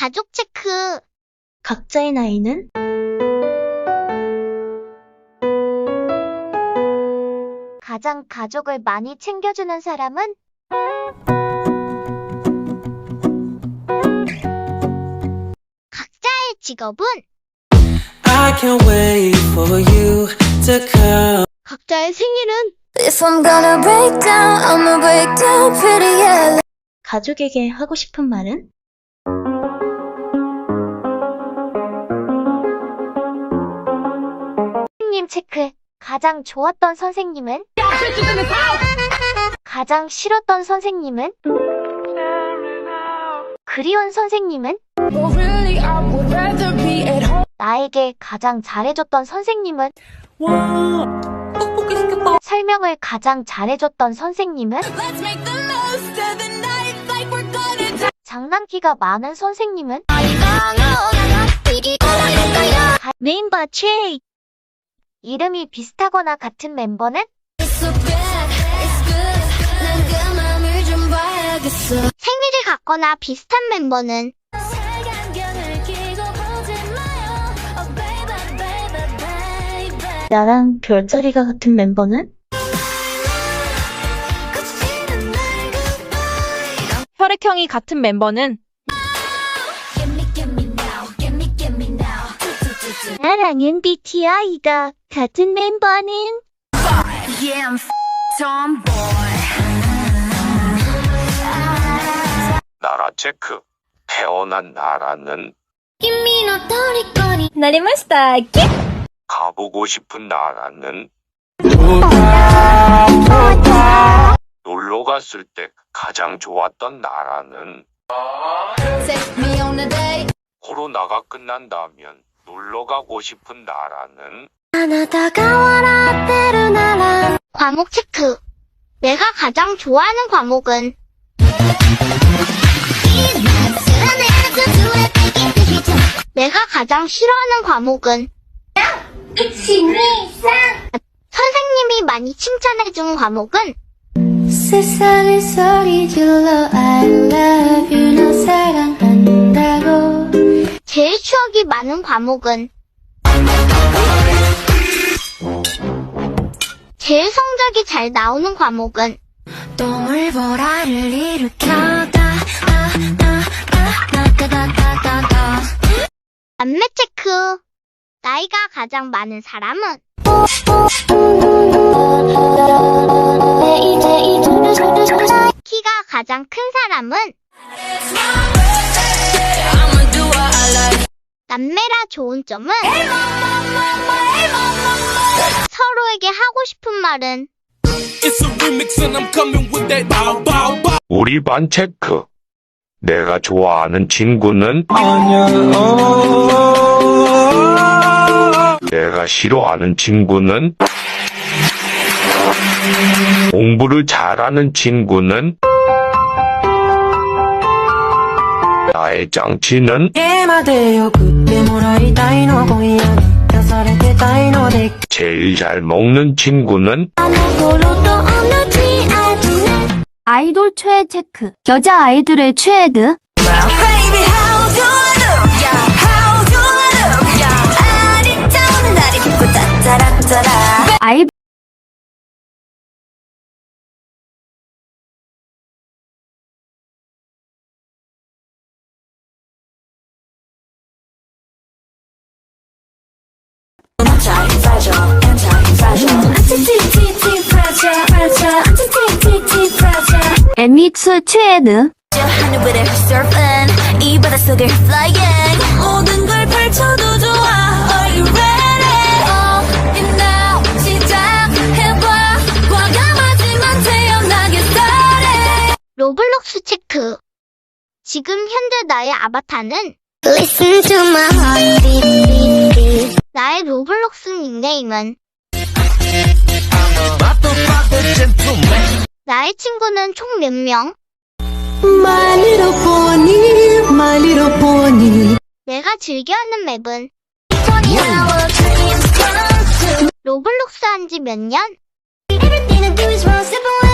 가족 체크. 각자의 나이는? 가장 가족을 많이 챙겨주는 사람은? 각자의 직업은? I can't wait for you to come. 각자의 생일은? If I'm gonna break down, I'ma break down pretty yeah. 가족에게 하고 싶은 말은? 체크. 가장 좋았던 선생님은? 가장 싫었던 선생님은? 그리운 선생님은? 나에게 가장 잘해줬던 선생님은? 와, 떡볶이 시켰다. 설명을 가장 잘해줬던 선생님은? 장난기가 많은 선생님은? 멤버 최 이름이 비슷하거나 같은 멤버는? It's so bad, it's good. 난그 맘을 좀 봐야겠어. 생일이 같거나 비슷한 멤버는? Oh. 나랑 별자리가 같은 멤버는? goodbye. 혈액형이 같은 멤버는 나랑은 BTI가 같은 멤버는 yeah, 나라 체크 태어난 나라는 나리마시다. 가보고 싶은 나라는 놀러 갔을 때 가장 좋았던 나라는 코로나가 끝난다면 놀러 가고 싶은 나라는 あなたが笑ってるなら 과목 체크. 내가 가장 좋아하는 과목은? 내가 가장 싫어하는 과목은? 선생님이 많이 칭찬해준 과목은? 세상을 소리 질러 I love 추억이 많은 과목은? 제일 성적이 잘 나오는 과목은? 일으켜다 아, 나다다다다다 안매 체크. 나이가 가장 많은 사람은? 키가 가장 큰 사람은? 남매라 좋은 점은? 서로에게 하고 싶은 말은? 우리 반 체크. 내가 좋아하는 친구는. 내가 싫어하는 친구는 공부를 잘하는 친구는 나의 장치는? 제일 잘 먹는 친구는? 아이돌 최애 체크. 여자 아이들의 최애드. 속을 flying 모든 걸 펼쳐도 좋아 Are you ready? All now 시작해봐 과감하지만 태어나게 started 로블록스 체크. 지금 현재 나의 아바타는? Listen to my heart beat beat 나의 로블록스 닉네임은? 나의 친구는 총 몇 명? My little pony, my little pony 내가 즐겨하는 맵은? 20 hour dreams come true 로블록스 한 지 몇 년? Everything I do is wrong simple